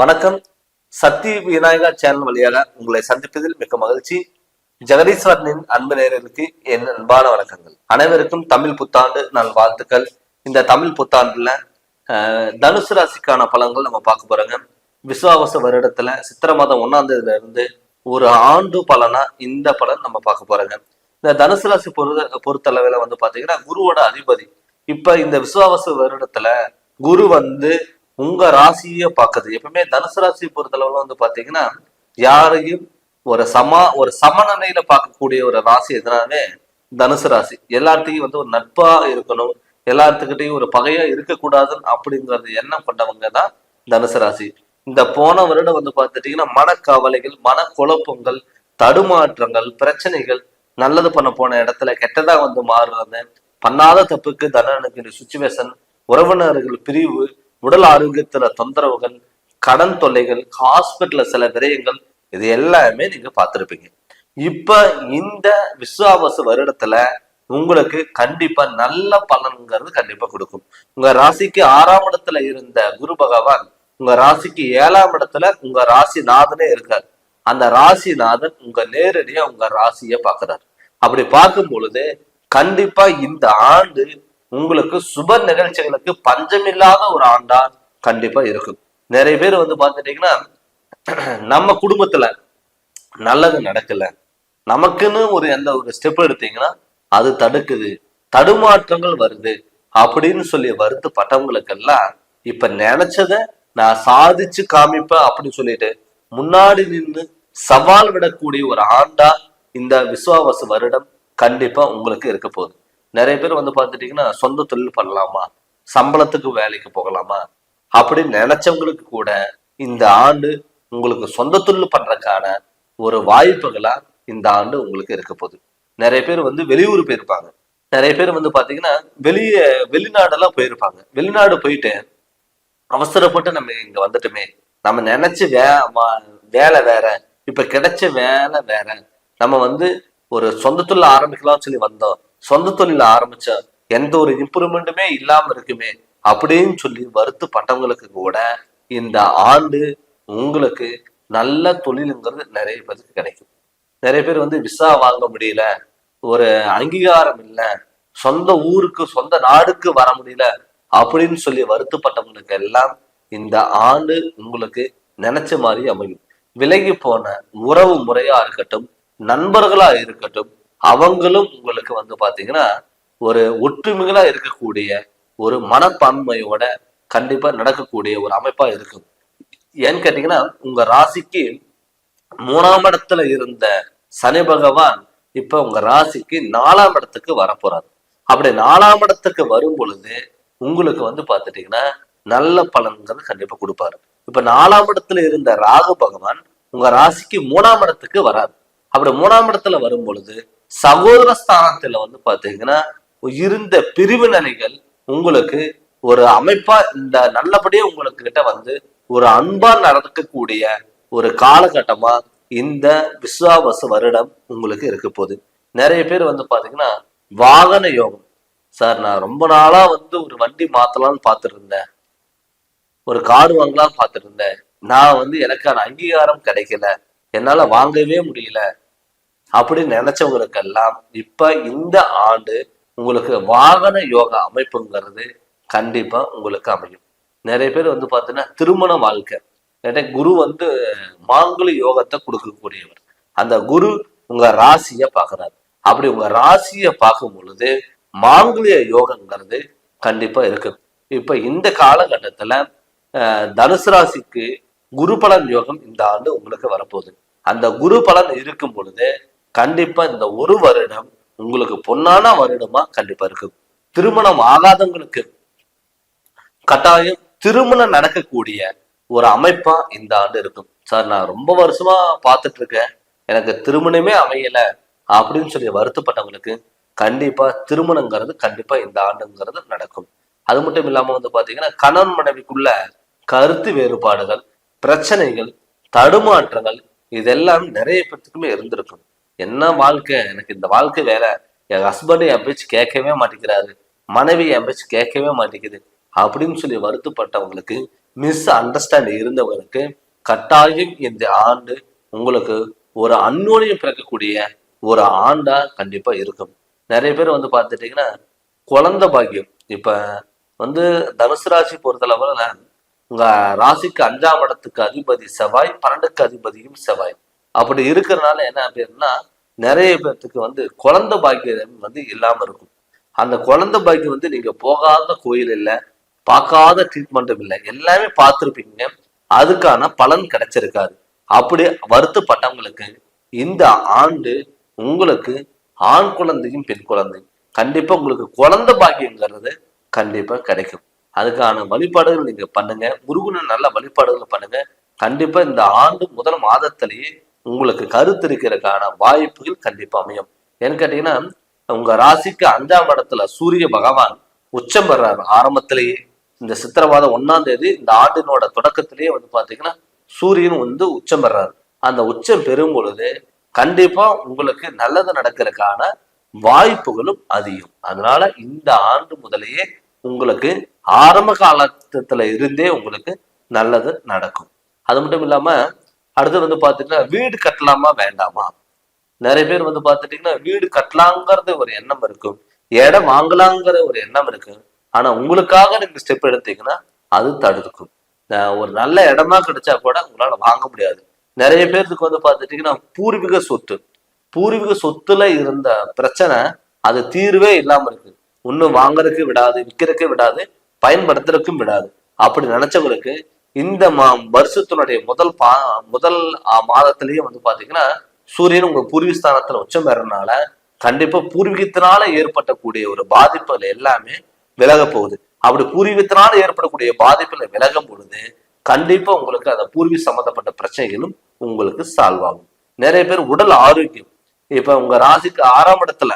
வணக்கம். சக்தி விநாயகா சேனல் வழியாக உங்களை சந்திப்பதில் மிக்க மகிழ்ச்சி. ஜெகதீஸ்வரனின் அன்பு நேரர்களுக்கு என் அன்பான வணக்கங்கள். அனைவருக்கும் தமிழ் புத்தாண்டு நல் வாழ்த்துக்கள். இந்த தமிழ் புத்தாண்டுல தனுசு ராசிக்கான பலன்கள் நம்ம பார்க்க போறோங்க. விசுவாவச வருடத்துல சித்திர மாதம் ஒன்னாம் தேதியில இருந்து ஒரு ஆண்டு பலனா இந்த பலன் நம்ம பார்க்க போறோங்க. இந்த தனுசு ராசி பொறுத்த பொறுத்தளவில் வந்து பாத்தீங்கன்னா குருவோட அதிபதி. இப்ப இந்த விசுவாவச வருடத்துல குரு வந்து உங்க ராசியை பார்க்குது. எப்பவுமே தனுசு ராசியை பொறுத்தளவுல வந்து பாத்தீங்கன்னா யாரையும் ஒரு சமா ஒரு சமநிலையில பார்க்கக்கூடிய ஒரு ராசி எதனாலே தனுசு ராசி. எல்லார்ட்டையும் வந்து ஒரு நட்பா இருக்கணும். எல்லாத்துக்கிட்டையும் ஒரு பகையா இருக்கக்கூடாதுன்னு அப்படிங்கறது எண்ணம் கொண்டவங்க தான் தனுசு ராசி. இந்த போன வருடம் வந்து பார்த்துட்டீங்கன்னா மனக்கவலைகள் மனக்குழப்பங்கள் தடுமாற்றங்கள் பிரச்சனைகள் நல்லது பண்ண போன இடத்துல கெட்டதா வந்து மாறுறது பண்ணாத தப்புக்கு தண்டனைக்கு சுச்சுவேஷன் உறவினர்கள் பிரிவு உடல் ஆரோக்கியத்துல தொந்தரவுகள் கடன் தொல்லைகள் ஹாஸ்பிட்டல்ல சில விரயங்கள் இது எல்லாமே நீங்க பார்த்திருப்பீங்க. இப்ப இந்த விஸ்வாவச வருடத்துல உங்களுக்கு கண்டிப்பா நல்ல பலன்கிறது கண்டிப்பா கொடுக்கும். உங்க ராசிக்கு ஆறாம் இடத்துல இருந்த குரு பகவான் உங்க ராசிக்கு ஏழாம் இடத்துல உங்க ராசி நாதனே இருக்கார். அந்த ராசிநாதன் உங்க நேரடியா உங்க ராசிய பாக்குறாரு அப்படி பார்க்கும் பொழுது கண்டிப்பா இந்த ஆண்டு உங்களுக்கு சுப நிகழ்ச்சிகளுக்கு பஞ்சமில்லாத ஒரு ஆண்டா கண்டிப்பா இருக்கும். நிறைய பேர் வந்து பார்த்துட்டீங்கன்னா நம்ம குடும்பத்துல நல்லது நடக்கல. நமக்குன்னு ஒரு எந்த ஒரு ஸ்டெப் எடுத்தீங்கன்னா அது தடுக்குது. தடுமாற்றங்கள் வருது அப்படின்னு சொல்லி வருத்தப்பட்டவங்களுக்கெல்லாம் இப்ப நினைச்சத நான் சாதிச்சு காமிப்பேன் அப்படின்னு சொல்லிட்டு முன்னாடி நின்று சவால் விடக்கூடிய ஒரு ஆண்டா இந்த விசுவாவச வருடம் கண்டிப்பா உங்களுக்கு இருக்க போகுது. நிறைய பேர் வந்து பார்த்துட்டீங்கன்னா சொந்த தொழில் பண்ணலாமா? சம்பளத்துக்கு வேலைக்கு போகலாமா? அப்படின்னு நினைச்சவங்களுக்கு கூட இந்த ஆண்டு உங்களுக்கு சொந்த தொழில் பண்றதுக்கான ஒரு வாய்ப்புகளா இந்த ஆண்டு உங்களுக்கு இருக்க போகுது. நிறைய பேர் வந்து வெளியூர் போயிருப்பாங்க. நிறைய பேர் வந்து பாத்தீங்கன்னா வெளிய வெளிநாடெல்லாம் போயிருப்பாங்க. வெளிநாடு போயிட்டு அவசரப்பட்டு நம்ம இங்க வந்துட்டோமே. நம்ம நினைச்ச வே வேலை வேற. இப்ப கிடைச்ச வேலை வேற. நம்ம வந்து ஒரு சொந்த தொழில் சொல்லி வந்தோம். சொந்த தொழில் ஆரம்பிச்சா எந்த ஒரு இம்ப்ரூவ்மெண்ட்டுமே இல்லாம இருக்குமே அப்படின்னு சொல்லி வருத்து பட்டவங்களுக்கு கூட இந்த ஆண்டு உங்களுக்கு நல்ல தொழிலுங்கிறது நிறைய பேருக்கு கிடைக்கும். நிறைய பேர் வந்து விசா வாங்க முடியல ஒரு அங்கீகாரம் இல்லை சொந்த ஊருக்கு சொந்த நாடுக்கு வர முடியல அப்படின்னு சொல்லி வருத்தப்பட்டவங்களுக்கு எல்லாம் இந்த ஆண்டு உங்களுக்கு நினைச்ச மாதிரி அமையும். விலகி போன உறவு முறையா இருக்கட்டும் நண்பர்களா இருக்கட்டும் அவங்களும் உங்களுக்கு வந்து பாத்தீங்கன்னா ஒரு ஒற்றுமைகளா இருக்கக்கூடிய ஒரு மனப்பான்மையோட கண்டிப்பா நடக்கக்கூடிய ஒரு அமைப்பா இருக்கும். ஏன்னு கேட்டீங்கன்னா உங்க ராசிக்கு மூணாம் இடத்துல இருந்த சனி பகவான் இப்ப உங்க ராசிக்கு நாலாம் இடத்துக்கு வரப்போறாரு. அப்படி நாலாம் இடத்துக்கு வரும் பொழுது உங்களுக்கு வந்து பாத்துட்டீங்கன்னா நல்ல பலன்கள் கண்டிப்பா கொடுப்பாரு. இப்ப நாலாம் இடத்துல இருந்த ராகு பகவான் உங்க ராசிக்கு மூணாம் இடத்துக்கு வராது அப்படி மூணாம் இடத்துல வரும் பொழுது சகோதர ஸ்தானத்துல வந்து பாத்தீங்கன்னா இருந்த பிரிவு நிலைகள் உங்களுக்கு ஒரு அமைப்பா இந்த நல்லபடியே உங்களுக்கு கிட்ட வந்து ஒரு அன்பா நடக்கக்கூடிய ஒரு காலகட்டமா இந்த விஸ்வாவச வருடம் உங்களுக்கு இருக்க போகுது. நிறைய பேர் வந்து பாத்தீங்கன்னா வாகன யோகம். சார் நான் ரொம்ப நாளா வந்து ஒரு வண்டி மாத்தலாம்னு பார்த்துட்டு இருந்தேன் ஒரு கார் வாங்கலாம்னு பார்த்துட்டு இருந்தேன் நான் வந்து எனக்கான அங்கீகாரம் கிடைக்கல. என்னால வாங்கவே முடியல. அப்படின்னு நினைச்சவங்களுக்கெல்லாம் இப்ப இந்த ஆண்டு உங்களுக்கு வாகன யோகா அமைப்புங்கிறது கண்டிப்பா உங்களுக்கு அமையும். நிறைய பேர் வந்து பார்த்தீங்கன்னா திருமண வாழ்க்கை. ஏன்னா குரு வந்து மாங்குளி யோகத்தை கொடுக்கக்கூடியவர். அந்த குரு உங்க ராசியை பார்க்கறாரு. அப்படி உங்க ராசியை பார்க்கும் பொழுது மாங்குளிய யோகங்கிறது கண்டிப்பா இருக்கு. இப்ப இந்த காலகட்டத்துல அஹ், தனுசு ராசிக்கு குரு பலன் யோகம் இந்த ஆண்டு உங்களுக்கு வரப்போகுது. அந்த குரு பலன் இருக்கும் பொழுது கண்டிப்பா இந்த ஒரு வருடம் உங்களுக்கு பொன்னான வருடமா கண்டிப்பா இருக்கும் திருமணம் ஆகாதவங்களுக்கு கட்டாயம் திருமணம் நடக்கக்கூடிய ஒரு அமைப்பா இந்த ஆண்டு இருக்கும். சார் நான் ரொம்ப வருஷமா பார்த்துட்டு இருக்கேன். எனக்கு திருமணமே அமையல அப்படின்னு சொல்லி வருத்தப்பட்டவங்களுக்கு கண்டிப்பா திருமணங்கிறது கண்டிப்பா இந்த ஆண்டுங்கிறது நடக்கும். அது மட்டும் இல்லாம வந்து பாத்தீங்கன்னா கணவன் மனைவிக்குள்ள கருத்து வேறுபாடுகள் பிரச்சனைகள் தடுமாற்றங்கள் இதெல்லாம் நிறைய பேர்த்துக்குமே இருந்திருக்கும். என்ன வாழ்க்கை? எனக்கு இந்த வாழ்க்கை வேற. என் ஹஸ்பண்ட் என் பேச்சு கேட்கவே மாட்டேங்கிறாரு. மனைவி என் பேச்சு கேட்கவே மாட்டேங்குது. அப்படின்னு சொல்லி வருத்தப்பட்டவங்களுக்கு மிஸ் அண்டர்ஸ்டாண்டிங் இருந்தவங்களுக்கு கட்டாயம் இந்த ஆண்டு உங்களுக்கு ஒரு அந்யோன்யம் பிறக்கக்கூடிய ஒரு ஆண்டா கண்டிப்பா இருக்கும். நிறைய பேர் வந்து பார்த்துட்டீங்கன்னா குழந்தை பாக்கியம். இப்ப வந்து தனுசு ராசி பொறுத்தளவுல உங்க ராசிக்கு அஞ்சாம் இடத்துக்கு அதிபதி செவ்வாய் பன்னெண்டுக்கு அதிபதியும் செவ்வாய். அப்படி இருக்கிறதுனால என்ன அப்படின்னா நிறைய பேர்த்துக்கு வந்து குழந்தை பாக்கியம் வந்து இல்லாம இருக்கும். அந்த குழந்தை பாக்கியம் வந்து நீங்க போகாத கோயில் இல்லை பார்க்காத ட்ரீட்மெண்ட்டும் இல்லை எல்லாமே பார்த்துருப்பீங்க. அதுக்கான பலன் கிடைச்சிருக்காது. அப்படி வருத்தப்பட்டவங்களுக்கு இந்த ஆண்டு உங்களுக்கு ஆண் குழந்தையும் பெண் குழந்தையும். கண்டிப்பா உங்களுக்கு குழந்தை பாக்கியங்கிறது கண்டிப்பா கிடைக்கும். அதுக்கான வழிபாடுகள் நீங்க பண்ணுங்க. முருகனை நல்ல வழிபாடுகள் பண்ணுங்க. கண்டிப்பா இந்த ஆண்டு முதல் மாதத்திலேயே உங்களுக்கு கருத்து இருக்கிறதுக்கான வாய்ப்புகள் கண்டிப்பா அமையும். ஏன்னு கேட்டீங்கன்னா உங்க ராசிக்கு அஞ்சாம் இடத்துல சூரிய பகவான் உச்சம் பெறாரு ஆரம்பத்திலேயே. இந்த சித்திரவாதம் ஒன்னாம் தேதி இந்த ஆண்டினோட தொடக்கத்திலேயே வந்து பாத்தீங்கன்னா சூரியன் வந்து உச்சம் பெறாரு. அந்த உச்சம் பெறும் பொழுது கண்டிப்பா உங்களுக்கு நல்லது நடக்கிறதுக்கான வாய்ப்புகளும் அதிகம். அதனால இந்த ஆண்டு முதலேயே உங்களுக்கு ஆரம்ப காலத்துல இருந்தே உங்களுக்கு நல்லது நடக்கும். அது மட்டும் இல்லாம அடுத்து வந்து பாத்தீங்கன்னா வீடு கட்டலாமா வேண்டாமா? நிறைய பேர் வந்து பார்த்துட்டீங்கன்னா வீடு கட்டலாங்கிறது ஒரு எண்ணம் இருக்கும் இடம் வாங்கலாங்கிற ஒரு எண்ணம் இருக்கு. ஆனா உங்களுக்காக நீங்க ஸ்டெப் எடுத்தீங்கன்னா அது தடுக்கும். ஒரு நல்ல இடமா கிடைச்சா கூட உங்களால வாங்க முடியாது. நிறைய பேர்த்துக்கு வந்து பார்த்துட்டீங்கன்னா பூர்வீக சொத்து. பூர்வீக சொத்துல இருந்த பிரச்சனை அது தீர்வே இல்லாம இருக்கு. ஒன்னும் வாங்குறதுக்கு விடாது விற்கிறதுக்கு விடாது பயன்படுத்துறதுக்கும் விடாது. அப்படி நினைச்சவங்களுக்கு இந்த மா வருஷத்தினுடைய முதல் பா முதல் மாதத்திலேயே வந்து பாத்தீங்கன்னா சூரியன் உங்க பூர்வீஸ்தானத்துல உச்சம் பெறனால கண்டிப்பா பூர்வீகத்தினால ஏற்பட்டக்கூடிய ஒரு பாதிப்புகள் எல்லாமே விலக போகுது. அப்படி பூர்வீகத்தினால ஏற்படக்கூடிய பாதிப்புல விலகும் பொழுது கண்டிப்பா உங்களுக்கு அந்த பூர்வீக சம்பந்தப்பட்ட பிரச்சனைகளும் உங்களுக்கு சால்வ் ஆகும். நிறைய பேர் உடல் ஆரோக்கியம். இப்ப உங்க ராசிக்கு ஆறாம் இடத்துல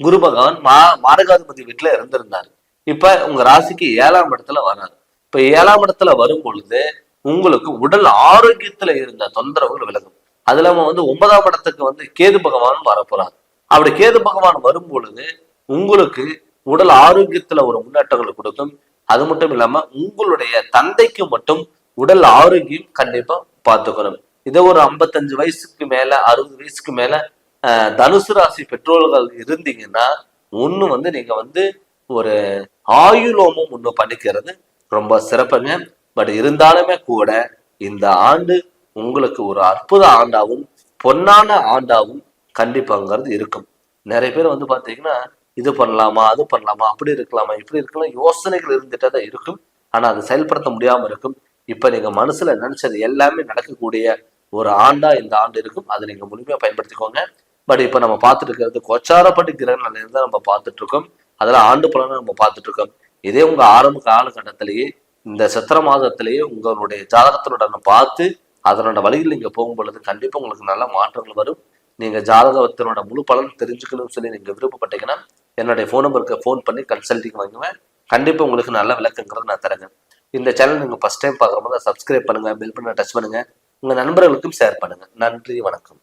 குரு பகவான் மா மாரகாதிபதி வீட்டுல இருந்திருந்தாரு. இப்ப உங்க ராசிக்கு ஏழாம் இடத்துல வராரு இப்ப ஏழாம் இடத்துல வரும் பொழுது உங்களுக்கு உடல் ஆரோக்கியத்துல இருந்த தொந்தரவுகள் விலகும். அது இல்லாம வந்து ஒன்பதாம் இடத்துக்கு வந்து கேது பகவான் வரப்போறாரு. அப்படி கேது பகவான் வரும் பொழுது உங்களுக்கு உடல் ஆரோக்கியத்துல ஒரு முன்னேற்றங்கள் கொடுக்கும். அது மட்டும் இல்லாம உங்களுடைய தந்தைக்கு மட்டும் உடல் ஆரோக்கியம் கண்டிப்பா பார்த்துக்கணும். இதை ஒரு ஐம்பத்தஞ்சு வயசுக்கு மேல அறுபது வயசுக்கு மேல அஹ், தனுசு ராசி பெற்றோர்கள் இருந்தீங்கன்னா ஒண்ணு வந்து நீங்க வந்து ஒரு ஆயுலோமம் ஒண்ணு பண்ணிக்கிறது ரொம்ப சிறப்புங்க. பட் இருந்தாலுமே கூட இந்த ஆண்டு உங்களுக்கு ஒரு அற்புத ஆண்டாவும் பொன்னான ஆண்டாவும் கண்டிப்பாங்கிறது இருக்கும். நிறைய பேர் வந்து பாத்தீங்கன்னா இது பண்ணலாமா அது பண்ணலாமா அப்படி இருக்கலாமா இப்படி இருக்கலாம் யோசனைகள் இருந்துட்டே தான் இருக்கும். ஆனா அதை செயல்படுத்த முடியாம இருக்கும். இப்ப நீங்க மனசுல நினைச்சது எல்லாமே நடக்கக்கூடிய ஒரு ஆண்டா இந்த ஆண்டு இருக்கும். அதை நீங்க முழுமையா பயன்படுத்திக்கோங்க. பட் இப்ப நம்ம பார்த்துட்டு இருக்கிறது கொச்சாரப்பட்டு கிரகங்கள் தான் நம்ம பார்த்துட்டு இருக்கோம். அதெல்லாம் ஆண்டு பலனை நம்ம பார்த்துட்டு இருக்கோம். இதே உங்க ஆரம்ப காலகட்டத்திலேயே இந்த சித்திர மாதத்திலேயே உங்களுடைய ஜாதகத்தினுடன் பார்த்து அதனோட வழியில் நீங்க போகும் பொழுது கண்டிப்பா உங்களுக்கு நல்ல மாற்றங்கள் வரும். நீங்க ஜாதகத்தினோட முழு பலன் தெரிஞ்சுக்கணும்னு சொல்லி நீங்க விருப்பப்பட்டீங்கன்னா என்னுடைய ஃபோன் நம்பருக்கு ஃபோன் பண்ணி கன்சல்டிங் வாங்குவேன். கண்டிப்பா உங்களுக்கு நல்ல விளக்கங்கிறது நான் தரேங்க. இந்த சேனல் நீங்க ஃபர்ஸ்ட் டைம் பார்க்குற போது சப்ஸ்கிரைப் பண்ணுங்க பெல் பண்ண டச் பண்ணுங்க. உங்க நண்பர்களுக்கும் ஷேர் பண்ணுங்க. நன்றி வணக்கம்.